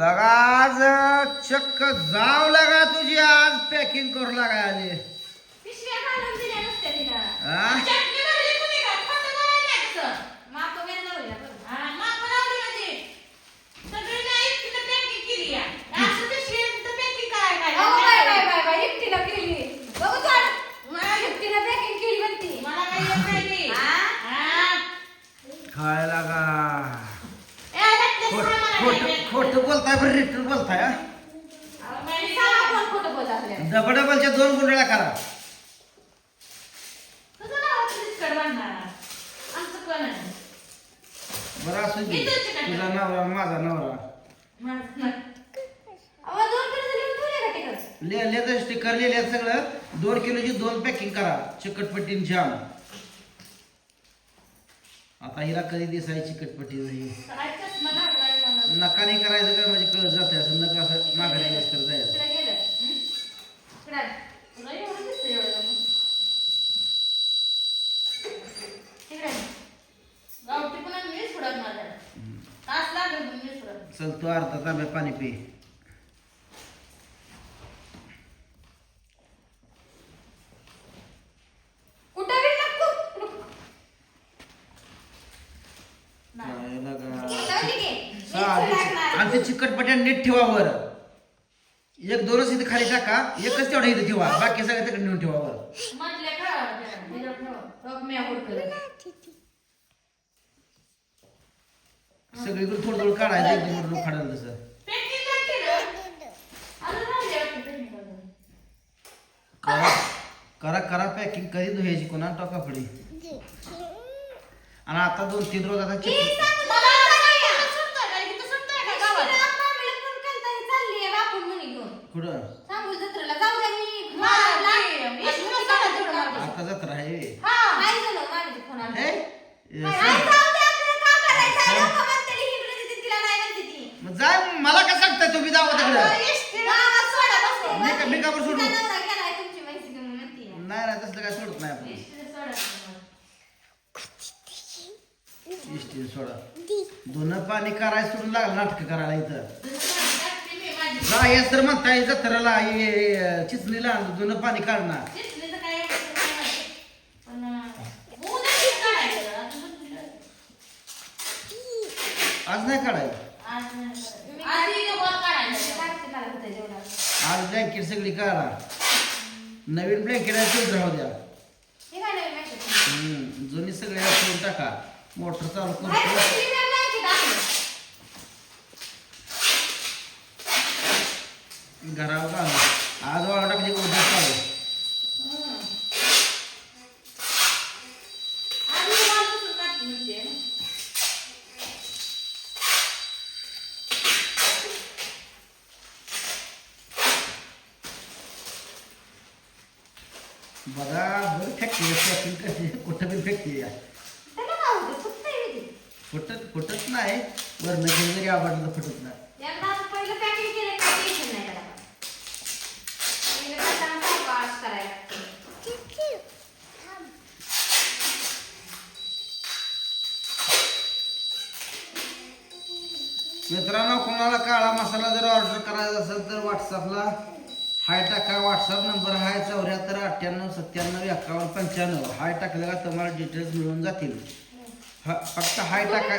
लगा आज चक्क जाव लागा तुझी आज. पॅकिंग करू लागा आली. हा? भरली कुणी का? बोलताय बरं रिटर्न बोलताय हा? डबल डबलच्या दोन गुंडळ्या करा? बरं असू दे? तुझा नवरा माझा नवरा? लिहिलं स्टिकर लिहिले सगळं. दोन किलोची दोन पॅकिंग करा. चिकटपट्टी जाम. आता हिला कधी दिसाय चिकटपट्टी नाही. काय. नका नाही करायचं का? म्हणजे कळत जाते असं. नका असं माघारी जायचं. तिकडं गेलं. मीच सोडत चल तू अर्धा तांब्या पाणी पी. कुठं गेला आणि ते चिकटपट्या नीट ठेवा वर. एक दोनच इथे खाली टाका एकच तेवढा इथे ठेवा बाकी सगळं तिकडे नेऊन ठेवा वर. सगळीकडे थोडं थोडं काढायचं एकदम लोक काढायला तसं. करा करा करा पॅकिंग कधी धुयाची कोणा टाका पुढे आणि आता दोन तीन रोज आता मी चिकन सांगतो मला तुला आता काय इथं सुटतंय का? इथं सुटतंय का गावात? पिशवीला मामीला फोन केलता, ही चालली आहे बापून म्हणे घेऊन. कुठं सांगू जत्रेला जाऊ द्या मी मला- सांगा तेवढं. आता जत्रा आहे हा. नाही झालं मामीचा फोन आला. हे? नाही, ए, जाऊ दे आपल्याला का करायचं आहे? लोकं म्हणतील हिंडू देते, तिला नाही म्हणते ती. मग जाय मला का सांगताय तुम्ही जावं अगं, तिकडं इष्टीला गावात सोडा बसते. मी का- मी का बरं सोडू? तिचा नवरा गेलाय तुमची माहिती घेऊन म्हणते. नाही नाही तसलं काय सोडत नाही आपण इष्टीला सोडायचं. इष्टी सोडा दोन पाणी करायला सोडून लागलं नाटक करायला इथं. जायच तर म्हणताय जत्रेला हे- चिचणीला दोन पाणी काढणार इष्टीचं काय एवढं काय नाही. पण, अं, उद्या ठीक काढायचं. आता सुट्टीला. आज नाही काढायचं आज नाही वर काढायचं. ब्लँकेट सगळी काढा नवीन ब्लँकेट आहे राहू द्या हे? हम्म, जुनी सगळे टाका मोटर चालू नाही माहिती दाखवलं. घरावर घालू आज वाळा टाकली म्हणजे उद्या चालू. बघा बरं फेकते पॅकिंग कशी कुठं बी फेकते या. फुटत फुटत नाही. वरण जरी आवडलं फुटत नाही. मित्रांनो कोणाला काळा मसाला जर ऑर्डर करायचा असेल तर व्हॉट्सअपला हाय टाका व्हॉट्सअप नंबर आहे चौऱ्याहत्तर अठ्ठ्याण्णव सत्त्याण्णव एकावन्न पंच्याण्णव. हाय टाकलं का तुम्हाला डिटेल्स मिळून जातील. हा फक्त हाय टाका?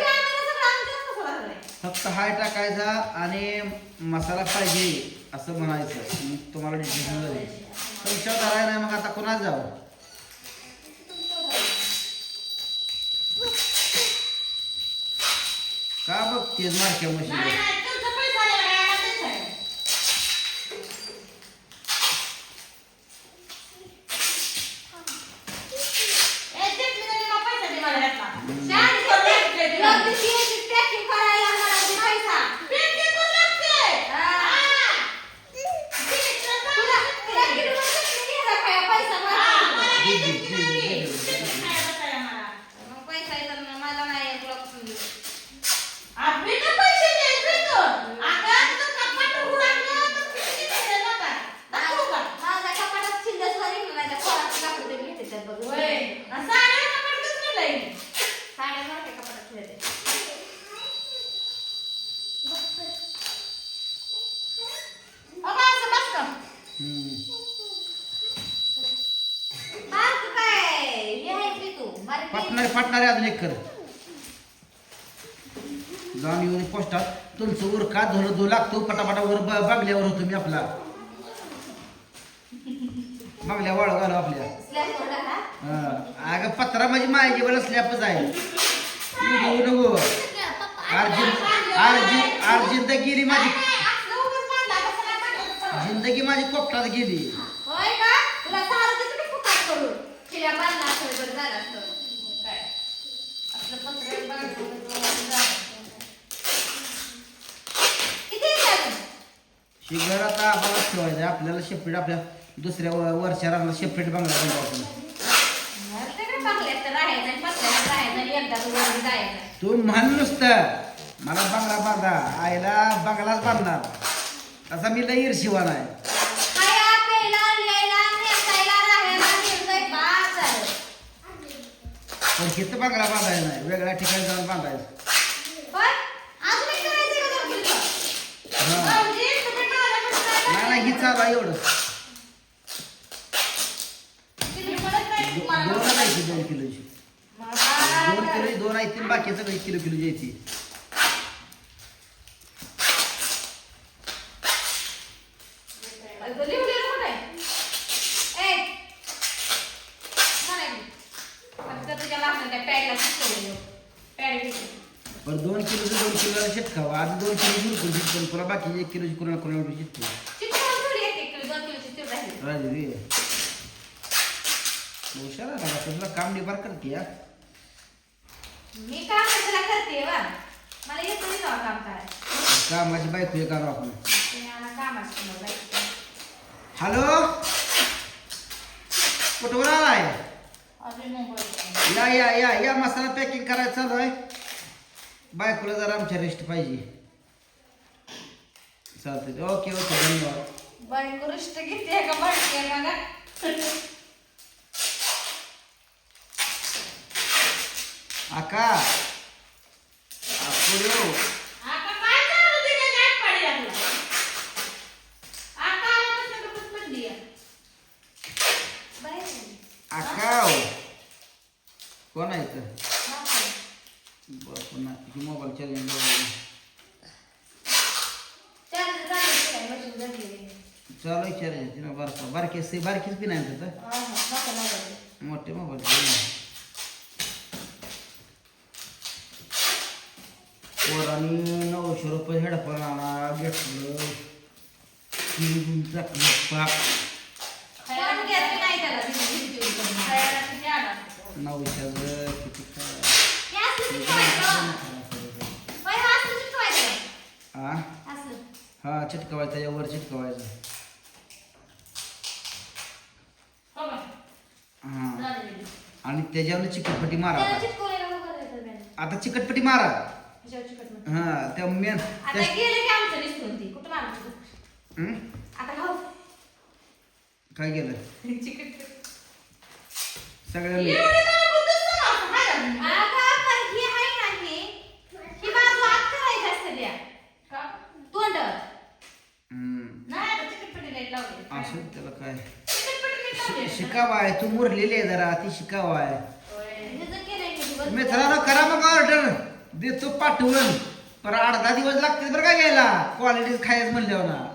फक्त हाय टाकायचा आणि मसाला पाहिजे असं म्हणायचं. मग तुम्हाला डिटेल्स मिळून जाईल तुमच्या धराय नाही मग आता कोणाच जावं? का बघतेस मारक्या नाही, मशीन नाही, तुमचा पैसा आलेला आहे, आता तेच आहे. ए, तेच मी तरी मग पैसा दे मला ह्यातला. शहाणी करून करते. लागते ते. लोक तिची याची packing करायला लागणार आहे पैसा. Packing करून लागते. हा. हा. तुला तुला किलोभर चटणी घ्यायला काय पैसा हा, मागतो? मला दे, एक दे, एक दे, किलो दे, दे. दे, दे, तेच दे. खायला बसायला मला. मग पैसा आहे तर मला नाही आहे, तुला कुठून देऊ? आपली तर पैसे द्यायचे तो. फाटणारे फाटणारे अजून एक कर. जाऊन येऊन पोस्टात. तुमचं वर का धुणं धुऊ लागतो. पटापटा वर बागल्यावर होतो मी आपला. बागल्या वाळ घालू आपल्या. हा. अगं पत्रा माझी मायाची वेळ स्लॅपच आहे. नको. गेली माझी. जिंदगी माझी कोपटात गेली होय का? तुला सारं कसं मी फुकट करू? शिळ्या झालं असतं. काय? किती? शिगर आता आम्हाला ठेवायचं आपल्याला सेपरेट आपल्या दुसऱ्या व- वरच्या राहणार सेपरेट बंगला बांधू आपण आता काय बंगल्यात तर राहायचं आणि पत्र्यावर राहायचं आणि एकदा वर जायचं. तू म्हण नुसतं मला बंगला बांधा आईला बंगलाच बांधणार तसा मी लई ईर्षिवान आहे पण हिथं बंगला बांधायचा नाही. वेगळ्या ठिकाणी जाऊन बांधायचं. किलोचं? हा. माझ्याकडे नाही नाही ही चालू आहे एवढं. दोन आहे ती दोन किलोची. दोन किलो दोन आहेत तीन बाकी सगळी किलो किलो यायची अगं, लिहिलेलं कुठं आहे? ए, मला दे. फक्त तुझ्या मागं त्या पॅडला चिकटवलेलं. पॅड घेते. पण दोन किलोचं दोन किलोला शिटकावं आधी दोन किलो शिरकून शिटकून पुन्हा बाकी एक किलोची किलोची चिव राहिली. राजू रे हुशार आहे बाबा तुला काम निभार करते या मी काम कशाला करते वा मला येत नाही तेव्हा काम करायला कामाची बायको हे करू आपण ते मला तुम्हाला माहिती आहे. हॅलो कुठवर आलाय अजून मुंबईत. या या या या मसाला पॅकिंग करायचं चालू आहे बायकोला जरा आमच्या रेस्ट पाहिजे चालतंय ओके ओके धन्यवाद बायको रुष्ट घेते का बडते का ग? आका पुढे आता काय चालू तिच्या गाठ पाडीला तुला? आता आला कसं का बस म्हणली आहे? बाहेर आहे. आका कोण आहे इथं बाप रे. बरं पुन्हा ही मोबाईल चॅलेंज चालू आहे ना तिनं बारका. बारके से बारकीच बी नाही तिथं? मोठे मोबाईल मोठे मोबाईल पोरांनी नऊशे रुपये हेडफोन आणा घेतलं. तीन टाकलं पाक. फोन हे हे चिटकवायचं. हा चिटकवायचं. हो. आणि त्याच्यावर चिकटपट्टी मारा आता. चिकटपट्टी मारा. हा त्या मेन आता गेलं की आमचं निसरून ती. कुठं मारायचं? आता खाऊ. काय केलं चिकट. सगळ्या एवढी तर बुद्धच नाही असं, हाय का? अगं, पण ही आहे ना ही, ही बाजू आत करायची असते त्या. का? तोंड. हम्म. नाही, आता चिकटपट्टी लाइट लावली. असं त्याला काय? शिकावा आहे. तू मुरलेली आहे जरा ती शिकावा आहे. करा मग ऑर्डर देतो पाठवून. पर अर्धा दिवस लागते बरं का घ्यायला. क्वालिटी खायचं म्हणल्यावर. ना